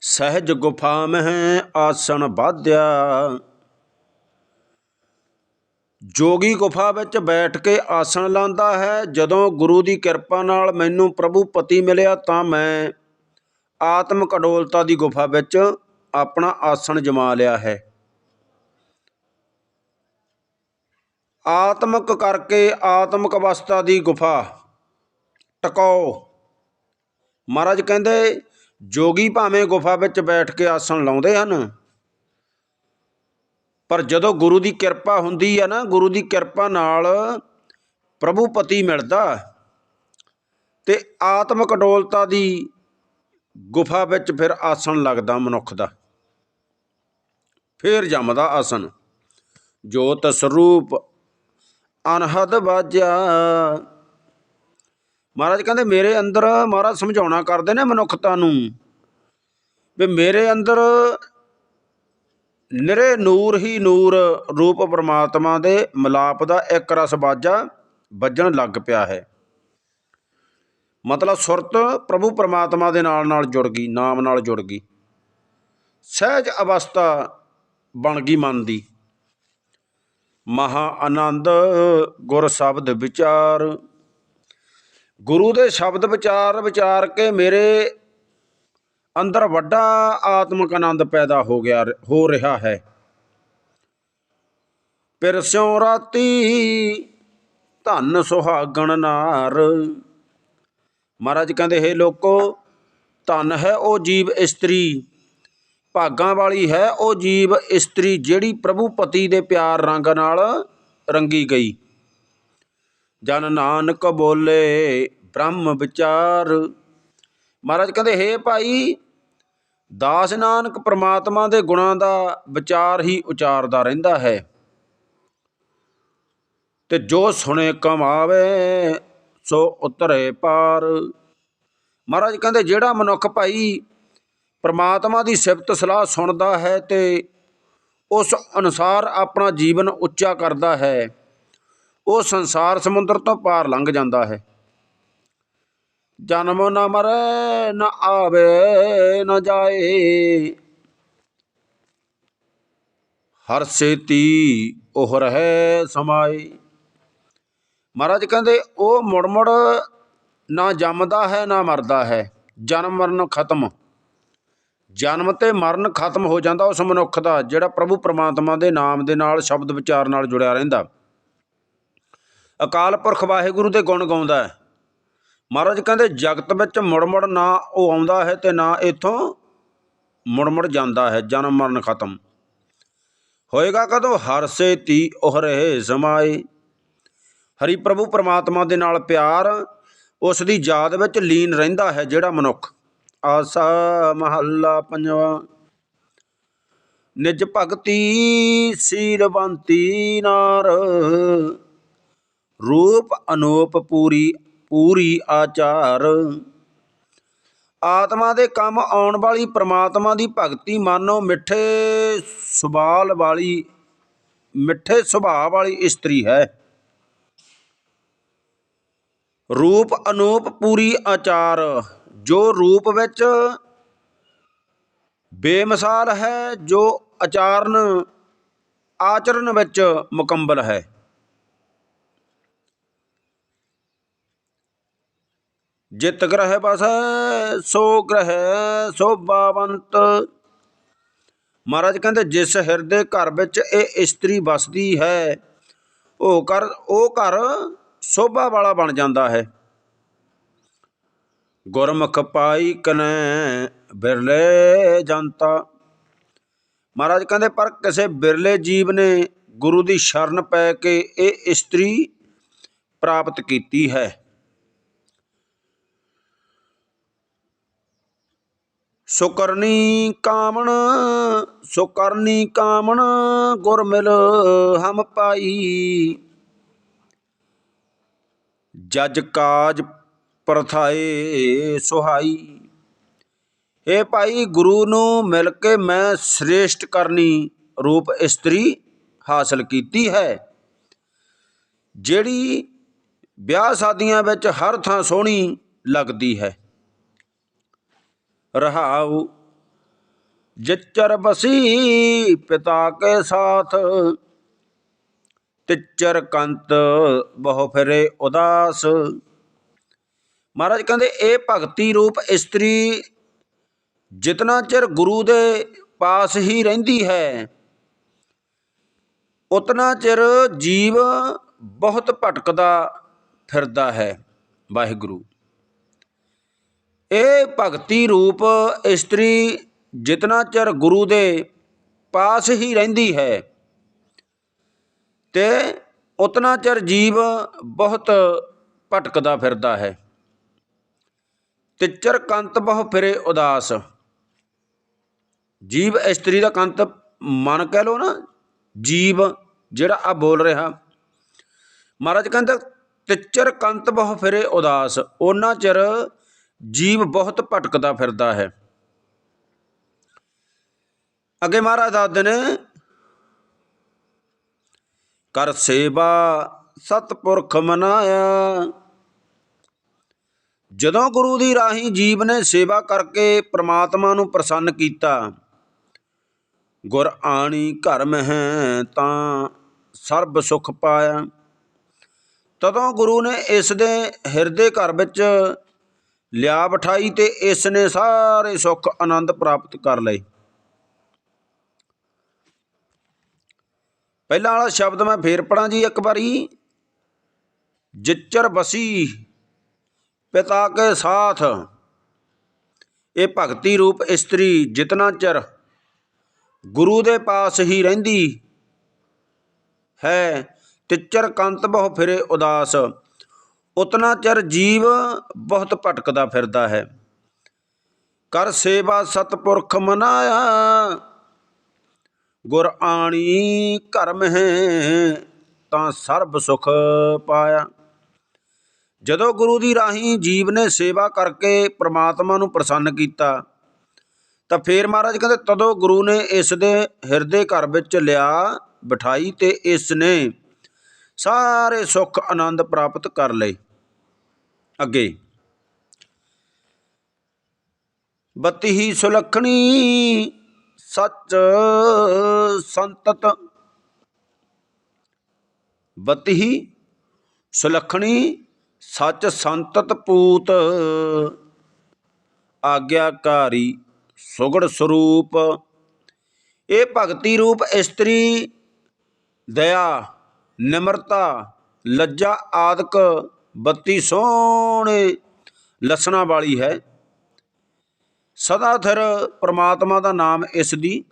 ਸਹਿਜ ਗੁਫਾ ਮਹਿ ਆਸਣ ਬਾਧਿਆ ਜੋਗੀ ਗੁਫਾ ਵਿੱਚ ਬੈਠ ਕੇ ਆਸਣ ਲਾਂਦਾ ਹੈ। ਜਦੋਂ ਗੁਰੂ ਦੀ ਕਿਰਪਾ ਨਾਲ ਮੈਨੂੰ ਪ੍ਰਭੂ ਪਤੀ ਮਿਲਿਆ ਤਾਂ ਮੈਂ ਆਤਮਿਕ ਅਡੋਲਤਾ ਦੀ ਗੁਫਾ ਵਿੱਚ ਆਪਣਾ ਆਸਣ ਜਮਾ ਲਿਆ ਹੈ। ਆਤਮਕ ਕਰਕੇ ਆਤਮਕ ਅਵਸਥਾ ਦੀ ਗੁਫਾ ਟਿਕਾਓ। ਮਹਾਰਾਜ ਕਹਿੰਦੇ ਜੋਗੀ ਭਾਵੇਂ ਗੁਫਾ ਵਿੱਚ ਬੈਠ ਕੇ ਆਸਣ ਲਾਉਂਦੇ ਹਨ। ਪਰ ਜਦੋਂ ਗੁਰੂ ਦੀ ਕਿਰਪਾ ਹੁੰਦੀ ਹੈ ਨਾ, ਗੁਰੂ ਦੀ ਕਿਰਪਾ ਨਾਲ ਪ੍ਰਭੂ ਪਤੀ ਮਿਲਦਾ। ਤੇ ਆਤਮਿਕ ਅਡੋਲਤਾ ਦੀ ਗੁਫਾ ਵਿੱਚ ਫਿਰ ਆਸਣ ਲੱਗਦਾ ਮਨੁੱਖ ਦਾ। ਫਿਰ ਜੰਮਦਾ ਆਸਣ। ਜੋਤ ਸਰੂਪ ਅਨਹਦ ਵਾਜਿਆ। ਮਹਾਰਾਜ ਕਹਿੰਦੇ, ਮੇਰੇ ਅੰਦਰ ਮਹਾਰਾਜ ਸਮਝਾਉਣਾ ਕਰਦੇ ਨੇ ਮਨੁੱਖਤਾ ਨੂੰ ਵੀ ਮੇਰੇ ਅੰਦਰ ਨਿਰੇ ਨੂਰ ਹੀ ਨੂਰ ਰੂਪ ਪਰਮਾਤਮਾ ਦੇ ਮਿਲਾਪ ਦਾ ਇੱਕ ਰਸ ਬਾਜਾ ਵੱਜਣ ਲੱਗ ਪਿਆ ਹੈ। ਮਤਲਬ ਸੁਰਤ ਪ੍ਰਭੂ ਪਰਮਾਤਮਾ ਦੇ ਨਾਲ ਨਾਲ ਜੁੜ ਗਈ, ਨਾਮ ਨਾਲ ਜੁੜ ਗਈ। ਸਹਿਜ ਅਵਸਥਾ ਬਣ ਗਈ ਮਨ ਦੀ। ਮਹਾ ਆਨੰਦ ਗੁਰ ਸ਼ਬਦ ਵਿਚਾਰ ਗੁਰੂ ਦੇ ਸ਼ਬਦ ਵਿਚਾਰ ਵਿਚਾਰ ਕੇ ਮੇਰੇ ਅੰਦਰ ਵੱਡਾ ਆਤਮਿਕ ਆਨੰਦ ਪੈਦਾ ਹੋ ਗਿਆ, ਹੋ ਰਿਹਾ ਹੈ। ਫਿਰ ਰਾਤੀ ਧਨ ਸੁਹਾਗਣ ਨਾਰ। ਮਹਾਰਾਜ ਕਹਿੰਦੇ, ਹੈ ਲੋਕੋ, ਧਨ ਹੈ ਉਹ ਜੀਵ ਇਸਤਰੀ, ਭਾਗਾਂ ਵਾਲੀ ਹੈ ਉਹ ਜੀਵ ਇਸਤਰੀ ਜਿਹੜੀ ਪ੍ਰਭੂ ਪਤੀ ਦੇ ਪਿਆਰ ਰੰਗ ਨਾਲ ਰੰਗੀ ਗਈ। ਜਨ ਨਾਨਕ ਬੋਲੇ, ਬ੍ਰਹਮ ਵਿਚਾਰ। ਮਹਾਰਾਜ ਕਹਿੰਦੇ, ਹੇ ਭਾਈ, ਦਾਸ ਨਾਨਕ ਪ੍ਰਮਾਤਮਾ ਦੇ ਗੁਣਾਂ ਦਾ ਵਿਚਾਰ ਹੀ ਉਚਾਰਦਾ ਰਹਿੰਦਾ ਹੈ। ਤੇ ਜੋ ਸੁਣੇ ਕਮਾਵੇ, ਸੋ ਉਤਰੇ ਪਾਰ। ਮਹਾਰਾਜ ਕਹਿੰਦੇ, ਜਿਹੜਾ ਮਨੁੱਖ ਭਾਈ ਪ੍ਰਮਾਤਮਾ ਦੀ ਸਿਫਤ ਸਲਾਹ ਸੁਣਦਾ ਹੈ ਤੇ ਉਸ ਅਨੁਸਾਰ ਆਪਣਾ ਜੀਵਨ ਉੱਚਾ ਕਰਦਾ ਹੈ ਉਹ ਸੰਸਾਰ ਸਮੁੰਦਰ ਤੋਂ ਪਾਰ ਲੰਘ ਜਾਂਦਾ ਹੈ। ਜਨਮ ਨਾ ਮਰੇ, ਨਾ ਆਵੇ, ਨਾ ਜਾਏ। ਹਰ ਸੇਤੀ ਉਹ ਰਹੇ ਸਮਾਏ। ਮਹਾਰਾਜ ਕਹਿੰਦੇ, ਉਹ ਮੁੜ ਮੁੜ ਨਾ ਜੰਮਦਾ ਹੈ, ਨਾ ਮਰਦਾ ਹੈ। ਜਨਮ ਮਰਨ ਖਤਮ। ਜਨਮ ਤੇ ਮਰਨ ਖਤਮ ਹੋ ਜਾਂਦਾ ਉਸ ਮਨੁੱਖ ਦਾ, ਜਿਹੜਾ ਪ੍ਰਭੂ ਪਰਮਾਤਮਾ ਦੇ ਨਾਮ ਦੇ ਨਾਲ, ਸ਼ਬਦ ਵਿਚਾਰ ਨਾਲ ਜੁੜਿਆ ਰਹਿੰਦਾ। ਅਕਾਲ ਪੁਰਖ ਵਾਹਿਗੁਰੂ ਦੇ ਗੁਣ ਗਾਉਂਦਾ ਹੈ। ਮਹਾਰਾਜ ਕਹਿੰਦੇ, ਜਗਤ ਵਿੱਚ ਮੁੜ ਮੁੜ ਨਾ ਉਹ ਆਉਂਦਾ ਹੈ ਤੇ ਨਾ ਇਥੋਂ ਮੁੜ ਮੁੜ ਜਾਂਦਾ ਹੈ, ਜਨਮ ਮਰਨ ਖਤਮ। ਹੋਏਗਾ ਕਦੋਂ? ਹਰ ਤੀ ਉਹ ਰਹੇ ਸਮਾਏ। ਹਰੀ ਪ੍ਰਭੂ ਪਰਮਾਤਮਾ ਦੇ ਨਾਲ ਪਿਆਰ, ਉਸ ਦੀ ਯਾਦ ਵਿੱਚ ਲੀਨ ਰਹਿੰਦਾ ਹੈ ਜਿਹੜਾ ਮਨੁੱਖ। ਆਸਾ ਮਹੱਲਾ ਪੰਜਵਾ। ਨਿਜ ਭਗਤੀ ਸੀਲਵੰਤੀ ਨਾਰ। ਰੂਪ ਅਨੂਪ ਪੂਰੀ ਪੂਰੀ ਆਚਾਰ। ਆਤਮਾ ਦੇ ਕੰਮ ਆਉਣ ਵਾਲੀ ਪ੍ਰਮਾਤਮਾ ਦੀ ਭਗਤੀ ਮਾਨੋ ਮਿੱਠੇ ਸੁਭਾਲ ਵਾਲੀ, ਮਿੱਠੇ ਸੁਭਾਅ ਵਾਲੀ ਇਸਤਰੀ ਹੈ। ਰੂਪ ਅਨੂਪ ਪੂਰੀ ਆਚਾਰ, ਜੋ ਰੂਪ ਵਿੱਚ ਬੇਮਿਸਾਲ ਹੈ, ਜੋ ਆਚਾਰਨ, ਆਚਰਨ ਵਿੱਚ ਮੁਕੰਮਲ ਹੈ। ਜਿਤ ਗ੍ਰਹਿ ਬਸੈ ਸੋ ਗ੍ਰਹਿ ਸੋਭਾਵੰਤ। ਮਹਾਰਾਜ ਕਹਿੰਦੇ, ਜਿਸ ਹਿਰਦੇ ਘਰ ਵਿੱਚ ਇਹ ਇਸਤਰੀ ਵਸਦੀ ਹੈ, ਉਹ ਘਰ ਉਹ ਘਰ ਸੋਭਾ ਵਾਲਾ ਬਣ ਜਾਂਦਾ ਹੈ। ਗੁਰਮੁਖ ਪਾਈ ਕਨੈ ਬਿਰਲੇ ਜਨਤਾ। ਮਹਾਰਾਜ ਕਹਿੰਦੇ, ਪਰ ਕਿਸੇ ਬਿਰਲੇ ਜੀਵ ਨੇ ਗੁਰੂ ਦੀ ਸ਼ਰਨ ਪੈ ਕੇ ਇਹ ਇਸਤਰੀ ਪ੍ਰਾਪਤ ਕੀਤੀ ਹੈ। ਸੁਕਰਨੀ ਕਾਮਣ ਸੁਕਰਨੀ ਕਾਮਣ, ਗੁਰ ਮਿਲ ਹਮ ਪਾਈ। ਜਜ ਕਾਜ ਪ੍ਰਥਾਏ ਸੁਹਾਈ। ਇਹ ਭਾਈ ਗੁਰੂ ਨੂੰ ਮਿਲ ਕੇ ਮੈਂ ਸ੍ਰੇਸ਼ਟ ਕਰਨੀ ਰੂਪ ਇਸਤਰੀ ਹਾਸਲ ਕੀਤੀ ਹੈ। ਜਿਹੜੀ ਵਿਆਹ ਸ਼ਾਦੀਆਂ ਵਿੱਚ ਹਰ ਥਾਂ ਸੋਹਣੀ ਲੱਗਦੀ ਹੈ। ਰਹਾਉ। ਜਿਚਰ ਬਸੀ ਪਿਤਾ ਕੇ ਸਾਥ, ਤਿਚਰ ਕੰਤ ਬਹੁ ਫਿਰੇ ਉਦਾਸ। ਮਹਾਰਾਜ ਕਹਿੰਦੇ, ਇਹ ਭਗਤੀ ਰੂਪ ਇਸਤਰੀ ਜਿਤਨਾ ਚਿਰ ਗੁਰੂ ਦੇ ਪਾਸ ਹੀ ਰਹਿੰਦੀ ਹੈ, ਉਤਨਾ ਚਿਰ ਜੀਵ ਬਹੁਤ ਭਟਕਦਾ ਫਿਰਦਾ ਹੈ। ਵਾਹਿਗੁਰੂ। ਇਹ ਭਗਤੀ ਰੂਪ ਇਸਤਰੀ ਜਿਤਨਾ ਚਿਰ ਗੁਰੂ ਦੇ ਪਾਸ ਹੀ ਰਹਿੰਦੀ ਹੈ ਤੇ ਉਤਨਾ ਚਿਰ ਜੀਵ ਬਹੁਤ ਭਟਕਦਾ ਫਿਰਦਾ ਹੈ। ਤਿਚਰ ਕੰਤ ਬਹੁ ਫਿਰੇ ਉਦਾਸ। ਜੀਵ ਇਸਤਰੀ ਦਾ ਕੰਤ ਮਨ ਕਹਿ ਲੋ ਨਾ, ਜੀਵ ਜਿਹੜਾ ਆ ਬੋਲ ਰਿਹਾ। ਮਹਾਰਾਜ ਕਹਿੰਦਾ ਤਿਚਰ ਕੰਤ ਬਹੁ ਫਿਰੇ ਉਦਾਸ। ਉਹਨਾਂ ਚਿਰ ਜੀਵ ਬਹੁਤ ਭਟਕਦਾ ਫਿਰਦਾ ਹੈ। ਅੱਗੇ ਮਹਾਰਾਜ ਦੱਸਦੇ ਨੇ ਕਰ ਸੇਵਾ ਸਤਪੁਰਖ ਮਨਾਇਆ। ਜਦੋਂ ਗੁਰੂ ਦੀ ਰਾਹੀਂ ਜੀਵ ਨੇ ਸੇਵਾ ਕਰਕੇ ਪ੍ਰਮਾਤਮਾ ਨੂੰ ਪ੍ਰਸੰਨ ਕੀਤਾ, ਗੁਰ ਆਣੀ ਘਰ ਮਹਿ ਤਾਂ ਸਰਬ ਸੁਖ ਪਾਇਆ। ਤਦੋਂ ਗੁਰੂ ਨੇ ਇਸ ਦੇ ਹਿਰਦੇ ਘਰ ਵਿੱਚ ਲਿਆ ਬਿਠਾਈ ਤੇ ਇਸ ਨੇ ਸਾਰੇ ਸੁੱਖ ਆਨੰਦ ਪ੍ਰਾਪਤ ਕਰ ਲਏ। ਪਹਿਲਾਂ ਵਾਲਾ ਸ਼ਬਦ ਮੈਂ ਫੇਰ ਪੜਾਂ ਜੀ ਇੱਕ ਵਾਰੀ। ਜਿੱਚਰ ਬਸੀ, ਪਿਤਾ ਕੇ ਸਾਥ। ਇਹ ਭਗਤੀ ਰੂਪ ਇਸਤਰੀ ਜਿਤਨਾ ਚਿਰ ਗੁਰੂ ਦੇ ਪਾਸ ਹੀ ਰਹਿੰਦੀ ਹੈ, ਤਿਚਰ ਕੰਤ ਬਹੁ ਫਿਰੇ ਉਦਾਸ। ਉਤਨਾ ਚਿਰ ਜੀਵ ਬਹੁਤ ਭਟਕਦਾ ਫਿਰਦਾ ਹੈ। ਕਰ ਸੇਵਾ ਸਤਪੁਰਖ ਮਨਾਇਆ, ਗੁਰ ਆਣੀ ਕਰਮ ਹੈ, ਤਾਂ ਸਰਬ ਸੁਖ ਪਾਇਆ। ਜਦੋਂ ਗੁਰੂ ਦੀ ਰਾਹੀਂ ਜੀਵ ਨੇ ਸੇਵਾ ਕਰਕੇ ਪ੍ਰਮਾਤਮਾ ਨੂੰ ਪ੍ਰਸੰਨ ਕੀਤਾ, ਤਾਂ ਫੇਰ ਮਹਾਰਾਜ ਕਹਿੰਦੇ, ਤਦੋਂ ਗੁਰੂ ਨੇ ਇਸ ਦੇ ਹਿਰਦੇ ਘਰ ਵਿੱਚ ਲਿਆ ਬਿਠਾਈ ਤੇ ਇਸ ਨੇ ਸਾਰੇ ਸੁੱਖ ਆਨੰਦ ਪ੍ਰਾਪਤ ਕਰ ਲਏ। ਅੱਗੇ। ਬੱਤੀ ਹੀ ਸੁਲਖਣੀ, ਸੱਚ ਸੰਤਤ। ਬੱਤੀ ਹੀ ਸੁਲਖਣੀ, ਸੱਚ ਸੰਤਤ ਪੂਤ। ਆਗਿਆਕਾਰੀ ਸੁਗੜ ਸਰੂਪ। ਇਹ ਭਗਤੀ ਰੂਪ ਇਸਤਰੀ, ਦਇਆ, ਨਿਮਰਤਾ, ਲੱਜਾ ਆਦਿਕ ਬੱਤੀ ਸੋਹਣੇ ਲਸਣਾ ਵਾਲੀ ਹੈ। ਸਦਾ ਥਿਰ ਪ੍ਰਮਾਤਮਾ ਦਾ ਨਾਮ ਇਸ ਦੀ,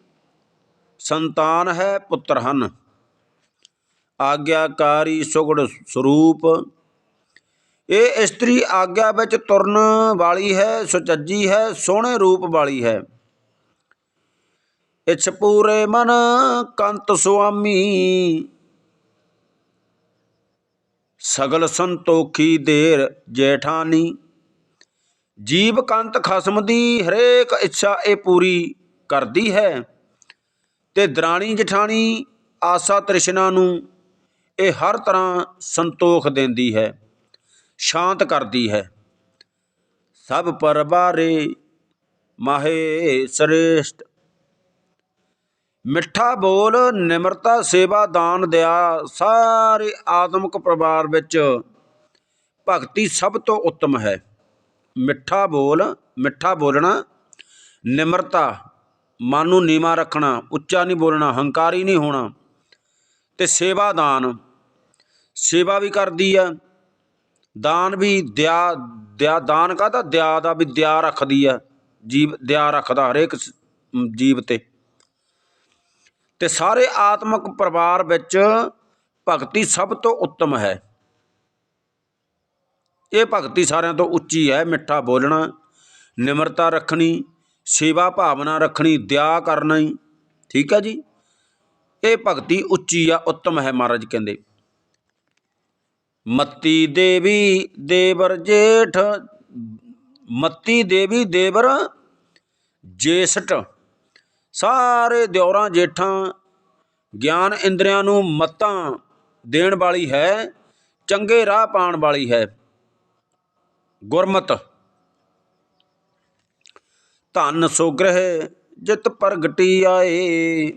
ਸੰਤਾਨ ਹੈ ਪੁੱਤਰ ਹਨ। ਆਗਿਆਕਾਰੀ ਸੁਗੜ ਸਰੂਪ, ਇਹ ਇਸਤਰੀ ਆਗਿਆ ਵਿੱਚ ਤੁਰਨ ਵਾਲੀ ਹੈ, ਸੁਚੱਜੀ ਹੈ, ਸੋਹਣੇ ਰੂਪ ਵਾਲੀ ਹੈ। ਇਛ ਪੂਰੇ ਮਨ ਕੰਤ ਸੁਆਮੀ ਸਗਲ ਸੰਤੋਖੀ ਦੇਰ ਜੇਠਾਨੀ। ਜੀਵ ਕੰਤ ਖਸਮ ਦੀ ਹਰੇਕ ਇੱਛਾ ਇਹ ਪੂਰੀ ਕਰਦੀ ਹੈ। ਤੇ ਦਰਾਣੀ ਜਠਾਣੀ ਆਸਾ ਤ੍ਰਿਸ਼ਨਾ ਨੂੰ ਇਹ ਹਰ ਤਰ੍ਹਾਂ ਸੰਤੋਖ ਦਿੰਦੀ ਹੈ, ਸ਼ਾਂਤ ਕਰਦੀ ਹੈ। ਸਭ ਪਰਬਾਰੇ ਮਾਹੇ ਸ੍ਰੇਸ਼ਟ ਮਿੱਠਾ ਬੋਲ, ਨਿਮਰਤਾ, ਸੇਵਾ, ਦਾਨ ਦਿਆ ਸਾਰੇ ਆਤਮਿਕ ਪਰਿਵਾਰ ਵਿੱਚ ਭਗਤੀ ਸਭ ਤੋਂ ਉੱਤਮ ਹੈ। ਮਿੱਠਾ ਬੋਲ, ਮਿੱਠਾ ਬੋਲਣਾ, ਨਿਮਰਤਾ, ਮਨ ਨੂੰ ਨੀਵਾ ਰੱਖਣਾ, ਉੱਚਾ ਨਹੀਂ ਬੋਲਣਾ, ਹੰਕਾਰੀ ਨਹੀਂ ਹੋਣਾ ਤੇ ਸੇਵਾ, ਦਾਨ। ਸੇਵਾ ਵੀ ਕਰਦੀ ਆ। ਦਾਨ ਵੀ ਦਿਆ ਦਿਆ ਦਾਨ ਕਾਹਦਾ? ਦਿਆ ਦਾ ਵੀ ਦਿਆ ਰੱਖਦੀ ਆ। ਜੀਵ ਦਿਆ ਰੱਖਦਾ ਹਰੇਕ ਜੀਵ ਤੇ। ਤੇ ਸਾਰੇ ਆਤਮਿਕ ਪਰਿਵਾਰ ਵਿੱਚ ਭਗਤੀ ਸਭ ਤੋਂ ਉੱਤਮ ਹੈ। ਇਹ ਭਗਤੀ ਸਾਰਿਆਂ ਤੋਂ ਉੱਚੀ ਹੈ, ਮਿੱਠਾ ਬੋਲਣਾ, ਨਿਮਰਤਾ ਰੱਖਣੀ, ਸੇਵਾ ਭਾਵਨਾ ਰੱਖਣੀ ਦਿਆ ਕਰਨਾ ਠੀਕ ਹੈ ਜੀ? ਇਹ ਭਗਤੀ ਉੱਚੀ ਆ, ਉੱਤਮ ਹੈ ਮਹਾਰਾਜ ਕਹਿੰਦੇ। ਮੱਤੀ ਦੇਵੀ ਦੇਵਰ ਜੇਠ, ਮੱਤੀ ਦੇਵੀ ਦੇਵਰ ਜੇਸਟ। ਸਾਰੇ ਦਿਉਰਾਂ ਜੇਠਾਂ, ਗਿਆਨ ਇੰਦਰੀਆਂ ਨੂੰ ਮਤਾਂ ਦੇਣ ਵਾਲੀ ਹੈ, ਚੰਗੇ ਰਾਹ ਪਾਉਣ ਵਾਲੀ ਹੈ। ਗੁਰਮਤ। ਧਨ ਸੁਗ੍ਰਹਿ, ਜਿਤ ਪ੍ਰਗਟੀ ਆਏ।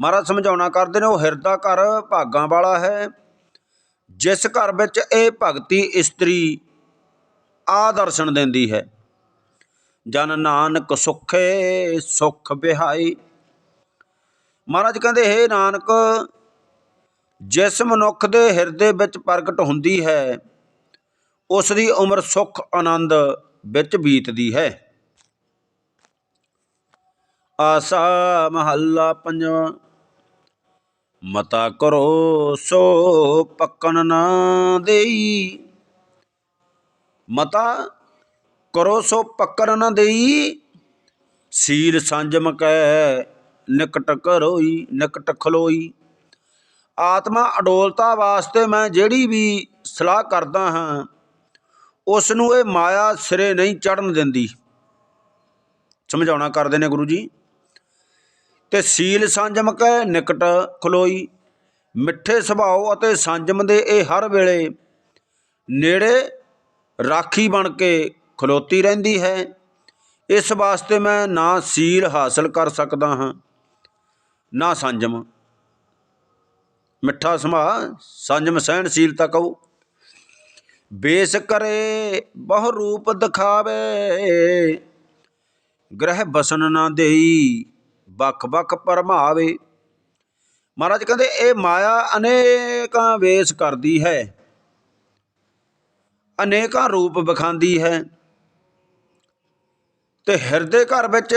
ਮਹਾਰਾਜ ਸਮਝਾਉਣਾ ਕਰਦੇ ਨੇ, ਉਹ ਹਿਰਦਾ ਘਰ ਭਾਗਾਂ ਵਾਲਾ ਹੈ। ਜਿਸ ਘਰ ਵਿੱਚ ਇਹ ਭਗਤੀ ਇਸਤਰੀ ਆਦਰਸ਼ਨ ਦਿੰਦੀ ਹੈ। ਜਨ ਨਾਨਕ ਸੁਖੇ ਸੁਖ ਬਿਹਾਈ। ਮਹਾਰਾਜ ਕਹਿੰਦੇ, ਹੈ ਨਾਨਕ, ਜਿਸ ਮਨੁੱਖ ਦੇ ਹਿਰਦੇ ਵਿੱਚ ਪ੍ਰਗਟ ਹੁੰਦੀ ਹੈ, ਉਸ ਦੀ ਉਮਰ ਸੁਖ ਆਨੰਦ ਵਿੱਚ ਬੀਤਦੀ ਹੈ। ਆਸਾ ਮਹੱਲਾ ਪੰਜਵਾਂ, ਮਤਾ ਕਰੋ ਸੋ ਪੱਕਣ ਨਾ ਦੇਈ। ਮਤਾ ਕਰੋ ਸੋ ਪੱਕਣ ਨਾ ਦੇਈ। ਸੀਲ ਸੰਜਮ ਕੈ, ਨਿਕਟ ਕਰੋਈ, ਨਿਕਟ ਖਲੋਈ। ਆਤਮਾ ਅਡੋਲਤਾ ਵਾਸਤੇ ਮੈਂ ਜਿਹੜੀ ਵੀ ਸਲਾਹ ਕਰਦਾ ਹਾਂ ਉਸ ਨੂੰ ਇਹ ਮਾਇਆ ਸਿਰੇ ਨਹੀਂ ਚੜਨ ਦਿੰਦੀ। ਸਮਝਾਉਣਾ ਕਰਦੇ ਨੇ ਗੁਰੂ ਜੀ। ਤੇ ਸੀਲ ਸੰਜਮ ਕੈ, ਨਿਕਟ ਖਲੋਈ। ਮਿੱਠੇ ਸੁਭਾਅ ਅਤੇ ਸੰਜਮ ਦੇ ਇਹ ਹਰ ਵੇਲੇ ਨੇੜੇ ਰਾਖੀ ਬਣ ਕੇ ਖਲੋਤੀ ਰਹਿੰਦੀ ਹੈ। ਇਸ ਵਾਸਤੇ ਮੈਂ ਨਾ ਸੀਲ ਹਾਸਲ ਕਰ ਸਕਦਾ ਹਾਂ, ਨਾ ਸੰਜਮ। ਮਿੱਠਾ ਸੁਭਾਅ ਸੰਜਮ ਸਹਿਣਸ਼ੀਲਤਾ ਕਹੋ। ਬੇਸ ਕਰੇ, ਬਹੁ ਰੂਪ ਦਿਖਾਵੇ। ਗ੍ਰਹਿ ਬਸਨ ਨਾ ਦੇਈ ਬਖ ਬਖ ਪਰਮਾਵੇ। ਮਹਾਰਾਜ ਕਹਿੰਦੇ, ਇਹ ਮਾਇਆ ਅਨੇਕਾਂ ਵੇਸ ਕਰਦੀ ਹੈ। ਅਨੇਕਾਂ ਰੂਪ ਵਿਖਾਉਂਦੀ ਹੈ। ਤੇ ਹਿਰਦੇ ਘਰ ਵਿੱਚ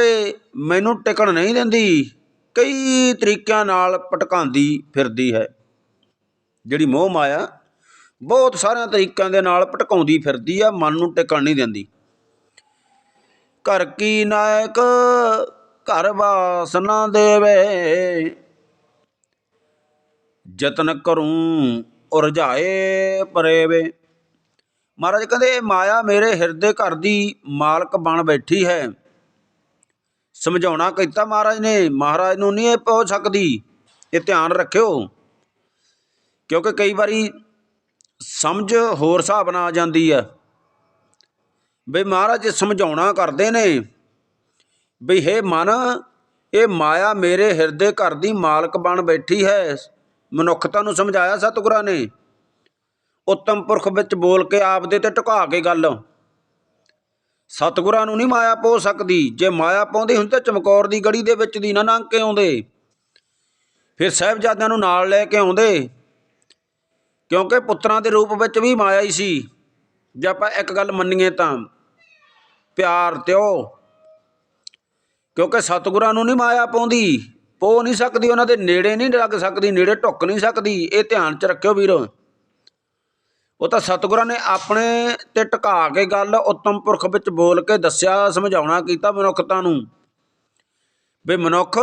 ਮੈਨੂੰ ਟਿਕਣ ਨਹੀਂ ਦਿੰਦੀ। ਕਈ ਤਰੀਕਿਆਂ ਨਾਲ ਭਟਕਾਉਂਦੀ ਫਿਰਦੀ ਹੈ। ਜਿਹੜੀ ਮੋਹ ਮਾਇਆ ਬਹੁਤ ਸਾਰਿਆਂ ਤਰੀਕਿਆਂ ਦੇ ਨਾਲ ਭਟਕਾਉਂਦੀ ਫਿਰਦੀ ਆ, ਮਨ ਨੂੰ ਟਿਕਣ ਨਹੀਂ ਦਿੰਦੀ। ਘਰ ਕੀ ਨਾਇਕ ਘਰ ਵਾਸਨਾ ਦੇਵੇ? ਯਤਨ ਕਰੂੰ ਉਰਝਾਏ ਪਰੇਵੇ। ਮਹਾਰਾਜ ਕਹਿੰਦੇ ਇਹ ਮਾਇਆ ਮੇਰੇ ਹਿਰਦੇ ਘਰ ਦੀ ਮਾਲਕ ਬਣ ਬੈਠੀ ਹੈ। ਸਮਝਾਉਣਾ ਕੀਤਾ ਮਹਾਰਾਜ ਨੇ। ਮਹਾਰਾਜ ਨੂੰ ਨਹੀਂ ਇਹ ਪਹੁੰਚ ਸਕਦੀ। ਇਹ ਧਿਆਨ ਰੱਖਿਓ। ਕਿਉਂਕਿ ਕਈ ਵਾਰੀ ਸਮਝ ਹੋਰ ਹਿਸਾਬ ਨਾਲ ਆ ਜਾਂਦੀ ਆ ਬਈ ਮਹਾਰਾਜ ਸਮਝਾਉਣਾ ਕਰਦੇ ਨੇ, ਬਈ ਹੇ ਮਨ, ਇਹ ਮਾਇਆ ਮੇਰੇ ਹਿਰਦੇ ਘਰ ਦੀ ਮਾਲਕ ਬਣ ਬੈਠੀ ਹੈ। ਮਨੁੱਖਤਾ ਨੂੰ ਸਮਝਾਇਆ ਸਤਿਗੁਰਾਂ ਨੇ। ਉੱਤਮ ਪੁਰਖ ਵਿੱਚ ਬੋਲ ਕੇ ਆਪਦੇ ਤੇ ਟਿਕਾ ਕੇ ਗੱਲ। ਸਤਿਗੁਰਾਂ ਨੂੰ ਨਹੀਂ ਮਾਇਆ ਪੋ ਸਕਦੀ। ਜੇ ਮਾਇਆ ਪਾਉਂਦੀ ਹੁੰਦੀ ਤਾਂ ਚਮਕੌਰ ਦੀ ਗੜੀ ਦੇ ਵਿੱਚ ਦੀ ਨਾ ਲੰਘ ਕੇ ਆਉਂਦੇ। ਫਿਰ ਸਾਹਿਬਜ਼ਾਦਿਆਂ ਨੂੰ ਨਾਲ ਲੈ ਕੇ ਆਉਂਦੇ। ਕਿਉਂਕਿ ਪੁੱਤਰਾਂ ਦੇ ਰੂਪ ਵਿੱਚ ਵੀ ਮਾਇਆ ਹੀ ਸੀ। ਜੇ ਆਪਾਂ ਇੱਕ ਗੱਲ ਮੰਨੀਏ ਤਾਂ ਪਿਆਰ ਤਿਓ ਕਿਉਂਕਿ ਸਤਿਗੁਰਾਂ ਨੂੰ ਨਹੀਂ ਮਾਇਆ ਪਾਉਂਦੀ। ਪੋ ਨਹੀਂ ਸਕਦੀ, ਉਹਨਾਂ ਦੇ ਨੇੜੇ ਨਹੀਂ ਲੱਗ ਸਕਦੀ, ਨੇੜੇ ਢੁੱਕ ਨਹੀਂ ਸਕਦੀ। ਇਹ ਧਿਆਨ 'ਚ ਰੱਖਿਓ ਵੀਰੋ। ਉਹ ਤਾਂ ਸਤਿਗੁਰਾਂ ਨੇ ਆਪਣੇ ਤੇ ਟਿਕਾ ਕੇ ਗੱਲ ਉੱਤਮ ਪੁਰਖ ਵਿੱਚ ਬੋਲ ਕੇ ਦੱਸਿਆ, ਸਮਝਾਉਣਾ ਕੀਤਾ ਮਨੁੱਖਤਾ ਨੂੰ। ਵੀ ਮਨੁੱਖ,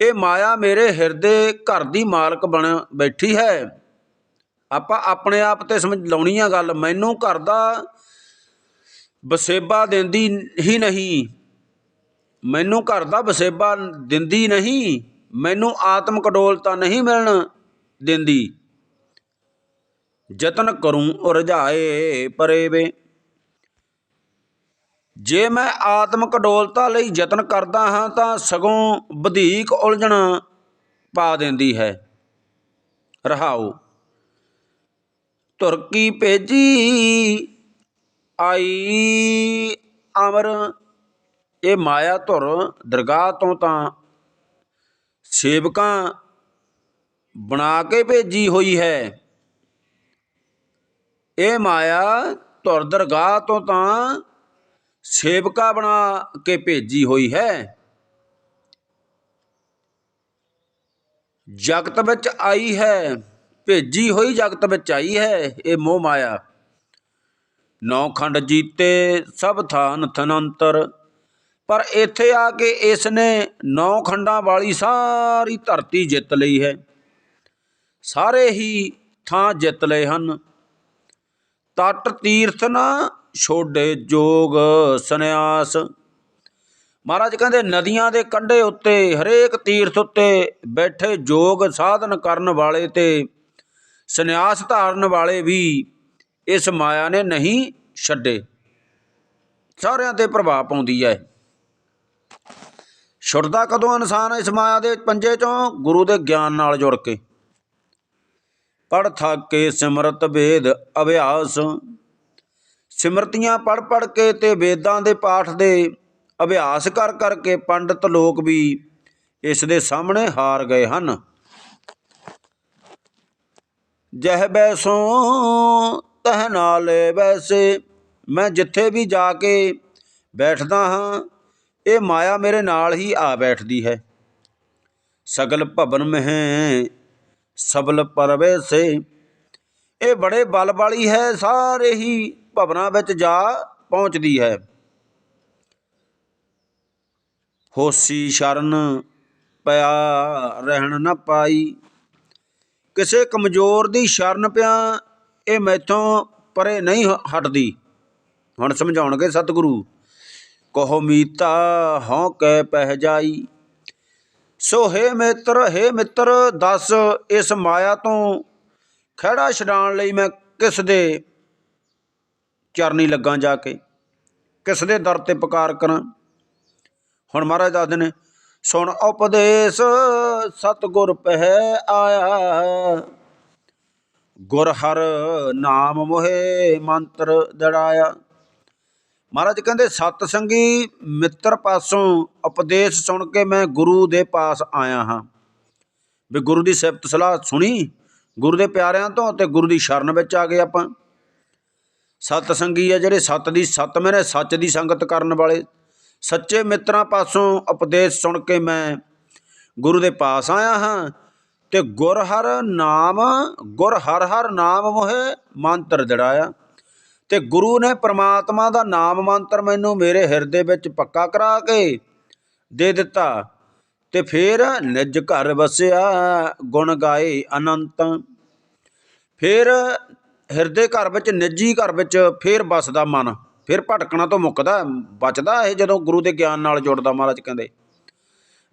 ਇਹ ਮਾਇਆ ਮੇਰੇ ਹਿਰਦੇ ਘਰ ਦੀ ਮਾਲਕ ਬਣ ਬੈਠੀ ਹੈ। ਆਪਾਂ ਆਪਣੇ ਆਪ ਤੇ ਸਮਝ ਲਾਉਣੀ ਆ ਗੱਲ, ਮੈਨੂੰ ਘਰ ਦਾ ਬਸੇਬਾ ਦਿੰਦੀ ਹੀ ਨਹੀਂ। ਮੈਨੂੰ ਘਰ ਦਾ ਬਸੇਬਾ ਦਿੰਦੀ ਨਹੀਂ, ਮੈਨੂੰ ਆਤਮਿਕ ਡੋਲਤਾ ਨਹੀਂ ਮਿਲਣ ਦਿੰਦੀ। ਯਤਨ ਕਰੂੰ ਉਰਝਾਏ ਪਰੇਵੇ। ਜੇ ਮੈਂ ਆਤਮਿਕ ਡੋਲਤਾ ਲਈ ਯਤਨ ਕਰਦਾ ਹਾਂ, ਤਾਂ ਸਗੋਂ ਵਧੇਕ ਉਲਝਣ ਪਾ ਦਿੰਦੀ ਹੈ। ਰਹਾਓ ਤੁਰਕੀ ਭੇਜੀ ਆਈ ਅਮਰ, ਇਹ ਮਾਇਆ ਧੁਰ ਦਰਗਾਹ ਤੋਂ ਤਾਂ ਸੇਵਕਾਂ ਬਣਾ ਕੇ ਭੇਜੀ ਹੋਈ ਹੈ। ਇਹ ਮਾਇਆ ਧੁਰ ਦਰਗਾਹ ਤੋਂ ਤਾਂ ਸੇਵਕਾ ਬਣਾ ਕੇ ਭੇਜੀ ਹੋਈ ਹੈ। ਜਗਤ ਵਿੱਚ ਆਈ ਹੈ, ਭੇਜੀ ਹੋਈ ਜਗਤ ਵਿੱਚ ਆਈ ਹੈ ਇਹ ਮੋਹ ਮਾਇਆ। ਨੌ ਖੰਡ ਜੀਤੇ, ਸਭ ਥਾਨ ਥਨੰਤਰ। ਪਰ ਇੱਥੇ ਆ ਕੇ ਇਸ ਨੇ ਨੌ ਖੰਡਾਂ ਵਾਲੀ ਸਾਰੀ ਧਰਤੀ ਜਿੱਤ ਲਈ ਹੈ। ਸਾਰੇ ਹੀ ਥਾਂ ਜਿੱਤ ਲਏ ਹਨ। ਤਟ ਤੀਰਥ ਨਾ ਛੋਡੇ ਜੋਗ ਸੰਨਿਆਸ। ਮਹਾਰਾਜ ਕਹਿੰਦੇ, ਨਦੀਆਂ ਦੇ ਕੰਢੇ ਉੱਤੇ, ਹਰੇਕ ਤੀਰਥ ਉੱਤੇ ਬੈਠੇ ਜੋਗ ਸਾਧਨ ਕਰਨ ਵਾਲੇ ਤੇ ਸੰਨਿਆਸ ਧਾਰਨ ਵਾਲੇ ਵੀ ਇਸ ਮਾਇਆ ਨੇ ਨਹੀਂ ਛੱਡੇ। ਸਾਰਿਆਂ ਤੇ ਪ੍ਰਭਾਵ ਪਾਉਂਦੀ ਹੈ ਛੁੱਟਦਾ ਕਦੋਂ ਇਨਸਾਨ ਇਸ ਮਾਇਆ ਦੇ ਪੰਜੇ ਚੋਂ? ਗੁਰੂ ਦੇ ਗਿਆਨ ਨਾਲ ਜੁੜ ਕੇ। ਪੜ ਥਾਕੇ ਸਿਮਰਤ ਵੇਦ ਅਭਿਆਸ। ਸਿਮਰਤੀਆਂ ਪੜ ਪੜ ਕੇ ਤੇ ਵੇਦਾਂ ਦੇ ਪਾਠ ਦੇ ਅਭਿਆਸ ਕਰ ਕਰਕੇ ਪੰਡਤ ਲੋਕ ਵੀ ਇਸ ਦੇ ਸਾਹਮਣੇ ਹਾਰ ਗਏ ਹਨ। ਜਹ ਬੈਸੋਂ ਤਹ ਨਾਲੇ ਵੈਸੇ ਮੈਂ ਜਿੱਥੇ ਵੀ ਜਾ ਕੇ ਬੈਠਦਾ ਹਾਂ, ਇਹ ਮਾਇਆ ਮੇਰੇ ਨਾਲ ਹੀ ਆ ਬੈਠਦੀ ਹੈ। ਸਗਲ ਭਵਨ ਮਹਿ ਸਬਲ ਪਰਵੇਸੇ। ਇਹ ਬੜੇ ਬਲ ਵਾਲੀ ਹੈ, ਸਾਰੇ ਹੀ ਭਵਨਾਂ ਵਿੱਚ ਜਾ ਪਹੁੰਚਦੀ ਹੈ। ਹੋਸੀ ਸ਼ਰਨ ਪਿਆ ਰਹਿਣ ਨਾ ਪਾਈ। ਕਿਸੇ ਕਮਜ਼ੋਰ ਦੀ ਸ਼ਰਨ ਪਿਆ, ਇਹ ਮੈਥੋਂ ਪਰੇ ਨਹੀਂ ਹਟਦੀ। ਹੁਣ ਸਮਝਾਉਣਗੇ ਸਤਿਗੁਰੂ, ਕਹੋ ਮੀਤਾ, ਹਉ ਕੈ ਪਹਿ ਜਾਈ। ਸੋ ਹੇ ਮਿੱਤਰ ਹੇ ਮਿੱਤਰ, ਦੱਸ ਇਸ ਮਾਇਆ ਤੋਂ ਖਹਿੜਾ ਛਡਾਉਣ ਲਈ ਮੈਂ ਕਿਸ ਦੇ ਚਰਨੀ ਲੱਗਾ ਜਾ ਕੇ? ਕਿਸ ਦੇ ਦਰ ਤੇ ਪੁਕਾਰ ਕਰਾਂ? ਹੁਣ ਮਹਾਰਾਜ ਦੱਸਦੇ ਨੇ, ਸੁਣ ਉਪਦੇਸ਼, ਸਤਿਗੁਰ ਪਹਿ ਆਇਆ। ਗੁਰ ਹਰ ਨਾਮ ਮੋਹਿ ਮੰਤਰ ਦੜਾਇਆ। ਮਹਾਰਾਜ ਕਹਿੰਦੇ, ਸਤ ਸੰਗੀ ਮਿੱਤਰ ਪਾਸੋਂ ਉਪਦੇਸ਼ ਸੁਣ ਕੇ ਮੈਂ ਗੁਰੂ ਦੇ ਪਾਸ ਆਇਆ ਹਾਂ। ਵੀ ਗੁਰੂ ਦੀ ਸਿਫਤ ਸਲਾਹ ਸੁਣੀ, ਗੁਰੂ ਦੇ ਪਿਆਰਿਆਂ ਤੋਂ ਤੇ ਗੁਰੂ ਦੀ ਸ਼ਰਨ ਵਿੱਚ ਆ ਗਏ ਆਪਾਂ। ਸਤ ਸੰਗੀ ਆ ਜਿਹੜੇ, ਸਤ ਦੀ ਸਤ ਮੈਨੇ ਸੱਚ ਦੀ ਸੰਗਤ ਕਰਨ ਵਾਲੇ। ਸੱਚੇ ਮਿੱਤਰਾਂ ਪਾਸੋਂ ਉਪਦੇਸ਼ ਸੁਣ ਕੇ ਮੈਂ ਗੁਰੂ ਦੇ ਪਾਸ ਆਇਆ ਹਾਂ ਤੇ ਗੁਰ ਹਰ ਨਾਮ, ਗੁਰ ਹਰ ਹਰ ਨਾਮ ਮੋਹਿ ਮੰਤਰ ਜੜਾਇਆ। ਤੇ ਗੁਰੂ ਨੇ ਪ੍ਰਮਾਤਮਾ ਦਾ ਨਾਮ ਮੰਤਰ ਮੈਨੂੰ ਮੇਰੇ ਹਿਰਦੇ ਵਿੱਚ ਪੱਕਾ ਕਰਾ ਕੇ ਦੇ ਦਿੱਤਾ ਤੇ ਫਿਰ ਨਿਜ ਘਰ ਵਸਿਆ, ਗੁਣ ਗਾਏ ਅਨੰਤ। ਫਿਰ ਹਿਰਦੇ ਘਰ ਵਿੱਚ, ਨਿੱਜੀ ਘਰ ਵਿੱਚ ਫਿਰ ਵਸਦਾ ਮਨ। ਫਿਰ ਭਟਕਣਾ ਤੋਂ ਮੁੱਕਦਾ, ਬਚਦਾ ਇਹ ਜਦੋਂ ਗੁਰੂ ਦੇ ਗਿਆਨ ਨਾਲ ਜੁੜਦਾ ਮਹਾਰਾਜ ਕਹਿੰਦੇ,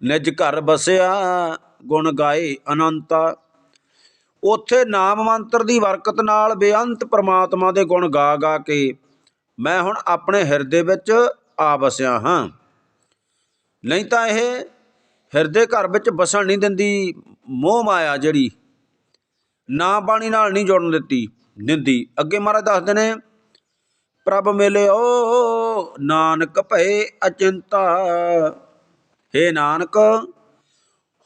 ਨਿਜ ਘਰ ਵਸਿਆ, ਗੁਣ ਗਾਏ ਅਨੰਤਾ। ਉੱਥੇ ਨਾਮ ਮੰਤਰ ਦੀ ਬਰਕਤ ਨਾਲ ਬੇਅੰਤ ਪ੍ਰਮਾਤਮਾ ਦੇ ਗੁਣ ਗਾ ਗਾ ਕੇ ਮੈਂ ਹੁਣ ਆਪਣੇ ਹਿਰਦੇ ਵਿੱਚ ਆ ਵਸਿਆ ਹਾਂ। ਨਹੀਂ ਤਾਂ ਇਹ ਹਿਰਦੇ ਘਰ ਵਿੱਚ ਵਸਣ ਨਹੀਂ ਦਿੰਦੀ, ਮੋਹ ਮਾਇਆ ਜਿਹੜੀ, ਨਾ ਬਾਣੀ ਨਾਲ ਨਹੀਂ ਜੁੜਨ ਦਿੱਤੀ ਦਿੰਦੀ ਅੱਗੇ ਮਹਾਰਾਜ ਦੱਸਦੇ ਨੇ, ਪ੍ਰਭ ਮਿਲਿਓ ਨਾਨਕ ਭਏ ਅਚਿੰਤਾ। ਹੇ ਨਾਨਕ,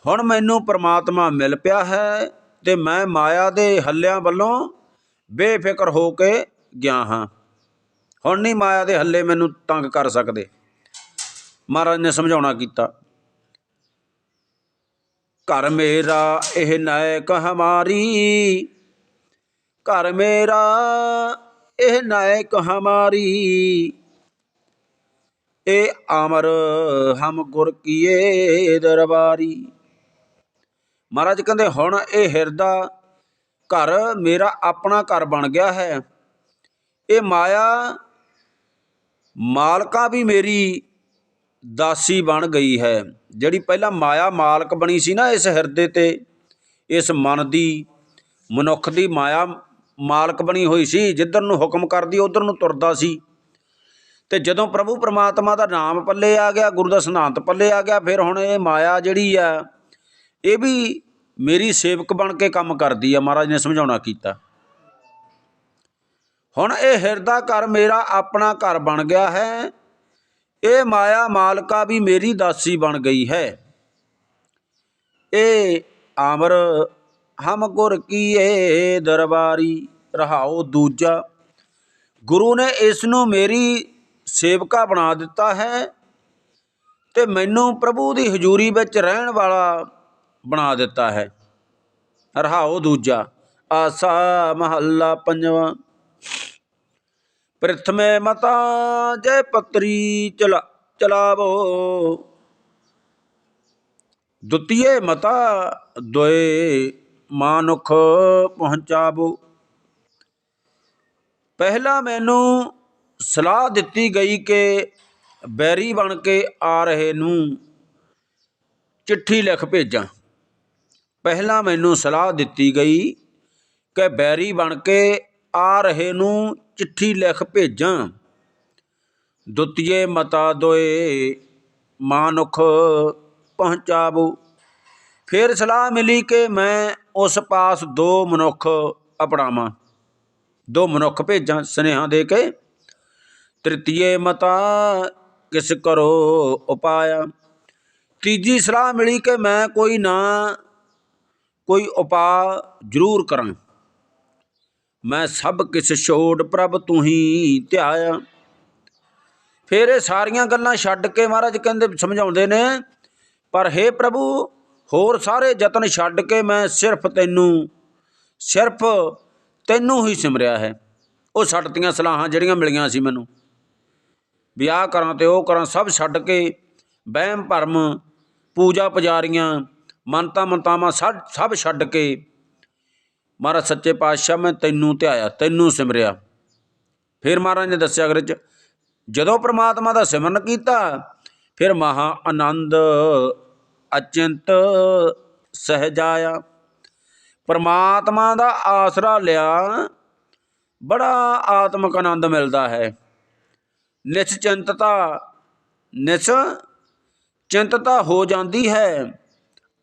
ਹੁਣ ਮੈਨੂੰ ਪ੍ਰਮਾਤਮਾ ਮਿਲ ਪਿਆ ਹੈ ਤੇ ਮੈਂ ਮਾਇਆ ਦੇ ਹੱਲਿਆਂ ਵੱਲੋਂ ਬੇਫਿਕਰ ਹੋ ਕੇ ਗਿਆ ਹਾਂ। ਹੁਣ ਨਹੀਂ ਮਾਇਆ ਦੇ ਹੱਲੇ ਮੈਨੂੰ ਤੰਗ ਕਰ ਸਕਦੇ। ਮਹਾਰਾਜ ਨੇ ਸਮਝਾਉਣਾ ਕੀਤਾ। ਘਰ ਮੇਰਾ ਇਹ ਨਾਇਕ ਹਮਾਰੀ, ਘਰ ਮੇਰਾ ਇਹ ਨਾਇਕ ਹਮਾਰੀ। ਇਹ ਅਮਰ ਹਮ ਗੁਰ ਕੀਏ ਦਰਬਾਰੀ। ਮਹਾਰਾਜ ਕਹਿੰਦੇ, ਹੁਣ ਇਹ ਹਿਰਦਾ ਘਰ ਮੇਰਾ ਆਪਣਾ ਘਰ ਬਣ ਗਿਆ ਹੈ। ਇਹ ਮਾਇਆ ਮਾਲਕਾ ਵੀ ਮੇਰੀ ਦਾਸੀ ਬਣ ਗਈ ਹੈ। ਜਿਹੜੀ ਪਹਿਲਾਂ ਮਾਇਆ ਮਾਲਕ ਬਣੀ ਸੀ ਨਾ ਇਸ ਹਿਰਦੇ ਤੇ, ਇਸ ਮਨ ਦੀ, ਮਨੁੱਖ ਦੀ ਮਾਇਆ ਮਾਲਕ ਬਣੀ ਹੋਈ ਸੀ, ਜਿੱਧਰ ਨੂੰ ਹੁਕਮ ਕਰਦੀ, ਉਧਰ ਨੂੰ ਤੁਰਦਾ ਸੀ। ਤੇ ਜਦੋਂ ਪ੍ਰਭੂ ਪ੍ਰਮਾਤਮਾ ਦਾ ਨਾਮ ਪੱਲੇ ਆ ਗਿਆ, ਗੁਰੂ ਦਾ ਸਿਧਾਂਤ ਪੱਲੇ ਆ ਗਿਆ, ਫਿਰ ਹੁਣ ਇਹ ਮਾਇਆ ਜਿਹੜੀ ਆ ਇਹ ਵੀ ਮੇਰੀ ਸੇਵਕ ਬਣ ਕੇ ਕੰਮ ਕਰਦੀ ਆ, ਮਹਾਰਾਜ ਨੇ ਸਮਝਾਉਣਾ ਕੀਤਾ। ਹੁਣ ਇਹ ਹਿਰਦਾ ਘਰ ਮੇਰਾ ਆਪਣਾ ਘਰ ਬਣ ਗਿਆ ਹੈ। ਇਹ ਮਾਇਆ ਮਾਲਕਾ ਵੀ ਮੇਰੀ ਦਾਸੀ ਬਣ ਗਈ ਹੈ। ਇਹ ਆਮਰ ਹਮ ਗੁਰ ਕੀਏ ਦਰਬਾਰੀ, ਰਹਾਓ ਦੂਜਾ। ਗੁਰੂ ਨੇ ਇਸ ਨੂੰ ਮੇਰੀ ਸੇਵਕਾ ਬਣਾ ਦਿੱਤਾ ਹੈ ਤੇ ਮੈਨੂੰ ਪ੍ਰਭੂ ਦੀ ਹਜ਼ੂਰੀ ਵਿੱਚ ਰਹਿਣ ਵਾਲਾ ਬਣਾ ਦਿੱਤਾ ਹੈ। ਰਹਾਓ ਦੂਜਾ, ਆਸਾ ਮਹੱਲਾ ਪੰਜਵਾਂ। ਪ੍ਰਥਮੇ ਮਤਾ ਜੈ ਪਤਰੀ ਚਲਾ, ਚਲਾਵੋ। ਦੁਤੀਏ ਮਤਾ ਦੋਏ ਮਾਨੁਖ ਪਹੁੰਚਾਵੋ। ਪਹਿਲਾ ਮੈਨੂੰ ਸਲਾਹ ਦਿੱਤੀ ਗਈ ਕਿ ਬੈਰੀ ਬਣ ਕੇ ਆ ਰਹੇ ਨੂੰ ਚਿੱਠੀ ਲਿਖ ਭੇਜਾਂ। ਪਹਿਲਾਂ ਮੈਨੂੰ ਸਲਾਹ ਦਿੱਤੀ ਗਈ ਕਿ ਬੈਰੀ ਬਣ ਕੇ ਆ ਰਹੇ ਨੂੰ ਚਿੱਠੀ ਲਿਖ ਭੇਜਾਂ। ਦੁਤੀਏ ਮਤਾ ਦੋਏ ਮਾਨੁਖ ਪਹੁੰਚਾਵੋ। ਫਿਰ ਸਲਾਹ ਮਿਲੀ ਕਿ ਮੈਂ ਉਸ ਪਾਸ ਦੋ ਮਨੁੱਖ ਅਪਣਾਵਾਂ। ਦੋ ਮਨੁੱਖ ਭੇਜਾਂ ਸੁਨੇਹਾ ਦੇ ਕੇ। ਤ੍ਰਿਤੀਏ ਮਤਾ ਕਿਸ ਕਰੋ ਉਪਾਇਆ। ਤੀਜੀ ਸਲਾਹ ਮਿਲੀ ਕਿ ਮੈਂ ਕੋਈ ਨਾ ਕੋਈ ਉਪਾਅ ਜ਼ਰੂਰ ਕਰਾਂ ਮੈਂ ਸਭ ਕਿਸ ਛੋੜ ਪ੍ਰਭ ਤੂੰ ਹੀ ਧਿਆਇਆ। ਫਿਰ ਇਹ ਸਾਰੀਆਂ ਗੱਲਾਂ ਛੱਡ ਕੇ ਮਹਾਰਾਜ ਕਹਿੰਦੇ ਸਮਝਾਉਂਦੇ ਨੇ, ਪਰ हे ਪ੍ਰਭੂ, ਹੋਰ ਸਾਰੇ ਯਤਨ ਛੱਡ ਕੇ ਮੈਂ ਸਿਰਫ ਤੈਨੂੰ ਸਿਰਫ ਤੈਨੂੰ ਹੀ ਸਿਮਰਿਆ ਹੈ। ਉਹ ਛੱਡਤੀਆਂ ਸਲਾਹਾਂ ਜਿਹੜੀਆਂ ਮਿਲੀਆਂ ਸੀ ਮੈਨੂੰ। ਵਿਆਹ ਕਰਾਂ ਤੇ ਉਹ ਕਰਾਂ ਸਭ ਛੱਡ ਕੇ ਵਹਿਮ ਭਰਮ ਪੂਜਾ ਪੁਜਾਰੀਆਂ ਮਨਤਾ ਮੰਤਾਵਾਂ ਸਭ ਸਭ ਛੱਡ ਕੇ ਮਹਾਰਾਜ ਸੱਚੇ ਪਾਤਸ਼ਾਹ ਮੈਂ ਤੈਨੂੰ ਧਿਆਇਆ, ਤੈਨੂੰ ਸਿਮਰਿਆ। ਫਿਰ ਮਹਾਰਾਜ ਨੇ ਦੱਸਿਆ ਅਗਰ ਜਦੋਂ ਪ੍ਰਮਾਤਮਾ ਦਾ ਸਿਮਰਨ ਕੀਤਾ, ਫਿਰ ਮਹਾ ਆਨੰਦ ਅਚਿੰਤ ਸਹਜਾਇਆ। ਪਰਮਾਤਮਾ ਦਾ ਆਸਰਾ ਲਿਆ, ਬੜਾ ਆਤਮਿਕ ਆਨੰਦ ਮਿਲਦਾ ਹੈ। ਨਿਸ਼ਚਿੰਤਤਾ, ਨਿਸ ਚਿੰਤਤਾ ਹੋ ਜਾਂਦੀ ਹੈ।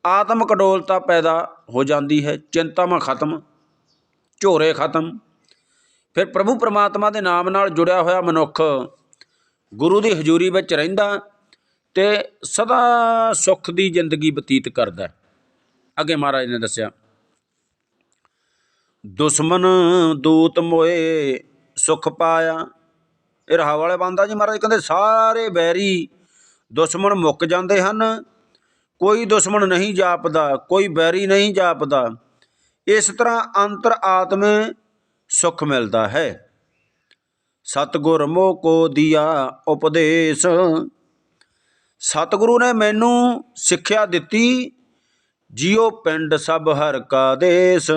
ਆਤਮਿਕ ਡੋਲਤਾ ਪੈਦਾ ਹੋ ਜਾਂਦੀ ਹੈ, ਚਿੰਤਾਵਾਂ ਖਤਮ, ਝੋਰੇ ਖਤਮ। ਫਿਰ ਪ੍ਰਭੂ ਪਰਮਾਤਮਾ ਦੇ ਨਾਮ ਨਾਲ ਜੁੜਿਆ ਹੋਇਆ ਮਨੁੱਖ ਗੁਰੂ ਦੀ ਹਜ਼ੂਰੀ ਵਿੱਚ ਰਹਿੰਦਾ ਤੇ ਸਦਾ ਸੁੱਖ ਦੀ ਜ਼ਿੰਦਗੀ ਬਤੀਤ ਕਰਦਾ। ਅੱਗੇ ਮਹਾਰਾਜ ਨੇ ਦੱਸਿਆ, ਦੁਸ਼ਮਨ ਦੂਤ ਮੋਏ ਸੁਖ ਪਾਇਆ। ਇਹ ਰਹਾ ਵਾਲੇ ਬੰਦਾ ਜੀ ਮਹਾਰਾਜ ਕਹਿੰਦੇ, ਸਾਰੇ ਬੈਰੀ ਦੁਸ਼ਮਣ ਮੁੱਕ ਜਾਂਦੇ ਹਨ। ਕੋਈ ਦੁਸ਼ਮਣ ਨਹੀਂ ਜਾਪਦਾ, ਕੋਈ ਬੈਰੀ ਨਹੀਂ ਜਾਪਦਾ। ਇਸ ਤਰ੍ਹਾਂ ਅੰਤਰ ਆਤਮੇ ਸੁਖ ਮਿਲਦਾ ਹੈ। ਸਤਗੁਰ ਮੋ ਕੋ ਦਿਆ ਉਪਦੇਸ਼। ਸਤਿਗੁਰੂ ਨੇ ਮੈਨੂੰ ਸਿੱਖਿਆ ਦਿੱਤੀ, ਜਿਉ ਪਿੰਡ ਸਭ ਹਰ ਕਾ ਦੇਸ।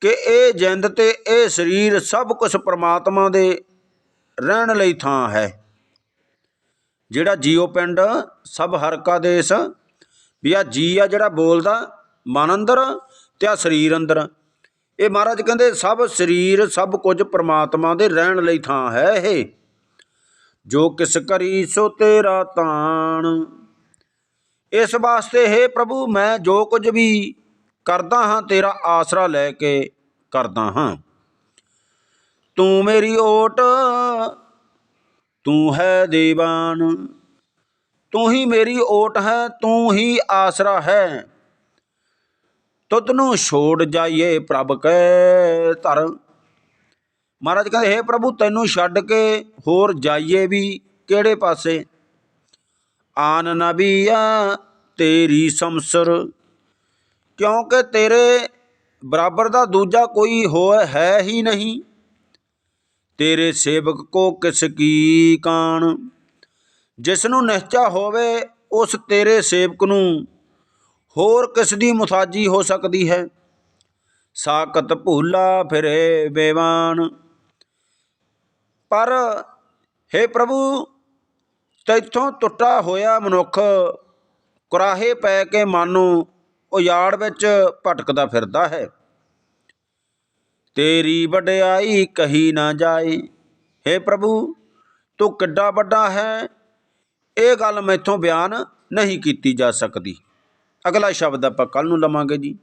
ਕਿ ਇਹ ਜਿੰਦ ਤੇ ਇਹ ਸਰੀਰ ਸਭ ਕੁਝ ਪ੍ਰਮਾਤਮਾ ਦੇ ਰਹਿਣ ਲਈ ਥਾਂ ਹੈ। ਜਿਹੜਾ ਜੀਓ ਪਿੰਡ ਸਭ ਹਰਕਾ ਦੇਸ ਵੀ ਆ ਜੀ ਆ ਜਿਹੜਾ ਬੋਲਦਾ, ਮਨ ਅੰਦਰ ਤੇ ਆ ਸਰੀਰ ਅੰਦਰ। ਇਹ ਮਹਾਰਾਜ ਕਹਿੰਦੇ, ਸਭ ਸਰੀਰ, ਸਭ ਕੁਝ ਪ੍ਰਮਾਤਮਾ ਦੇ ਰਹਿਣ ਲਈ ਥਾਂ ਹੈ ਇਹ। ਜੋ ਕਿਸ ਕਰੀ ਸੋ ਤੇਰਾ ਤਾਣ। ਇਸ ਵਾਸਤੇ ਹੈ ਪ੍ਰਭੂ, ਮੈਂ ਜੋ ਕੁਝ ਵੀ ਕਰਦਾ ਹਾਂ, ਤੇਰਾ ਆਸਰਾ ਲੈ ਕੇ ਕਰਦਾ ਹਾਂ। ਤੂੰ ਮੇਰੀ ਓਟ ਤੂੰ ਹੈ ਦੀਵਾਨ। ਤੂੰ ਹੀ ਮੇਰੀ ਓਟ ਹੈ, ਤੂੰ ਹੀ ਆਸਰਾ ਹੈ। ਤੁਧ ਨੂੰ ਛੋੜ ਜਾਈਏ ਪ੍ਰਭ ਕੈ ਧਰ। ਮਹਾਰਾਜ ਕਹਿੰਦੇ हे ਪ੍ਰਭੂ, ਤੈਨੂੰ ਛੱਡ ਕੇ ਹੋਰ ਜਾਈਏ ਵੀ ਕਿਹੜੇ ਪਾਸੇ? ਆਨ ਨਬੀਆ ਤੇਰੀ ਸ਼ਮਸਰ ਕਿਉਂਕਿ ਤੇਰੇ ਬਰਾਬਰ ਦਾ ਦੂਜਾ ਕੋਈ ਹੋਏ ਹੈ ਹੀ ਨਹੀਂ। ਤੇਰੇ ਸੇਵਕ ਕੋ ਕਿਸ ਕੀ ਕਾਣ? ਜਿਸ ਨੂੰ ਨਿਸ਼ਚਾ ਹੋਵੇ ਉਸ ਤੇਰੇ ਸੇਵਕ ਨੂੰ। ਹੋਰ ਕਿਸ ਦੀ ਮੁਤਾਜੀ ਹੋ ਸਕਦੀ ਹੈ? ਸਾਕਤ ਭੂਲਾ ਫਿਰੇ ਬੇਵਾਨ। ਪਰ हे ਪ੍ਰਭੂ, ਤੈਥੋਂ ਟੁੱਟਾ ਹੋਇਆ ਮਨੁੱਖ ਕੁਰਾਹੇ ਪੈ ਕੇ ਮਨ ਨੂੰ ਉਜਾੜ ਵਿੱਚ ਭਟਕਦਾ ਫਿਰਦਾ ਹੈ। ਤੇਰੀ ਵਡਿਆਈ ਕਹੀ ਨਾ ਜਾਏ। हे ਪ੍ਰਭੂ, ਤੂੰ ਕਿੱਡਾ ਵੱਡਾ ਹੈ। ਇਹ ਗੱਲ ਮੈਥੋਂ ਬਿਆਨ ਨਹੀਂ ਕੀਤੀ ਜਾ ਸਕਦੀ। ਅਗਲਾ ਸ਼ਬਦ ਆਪਾਂ ਕੱਲ੍ਹ ਨੂੰ ਲਵਾਂਗੇ ਜੀ।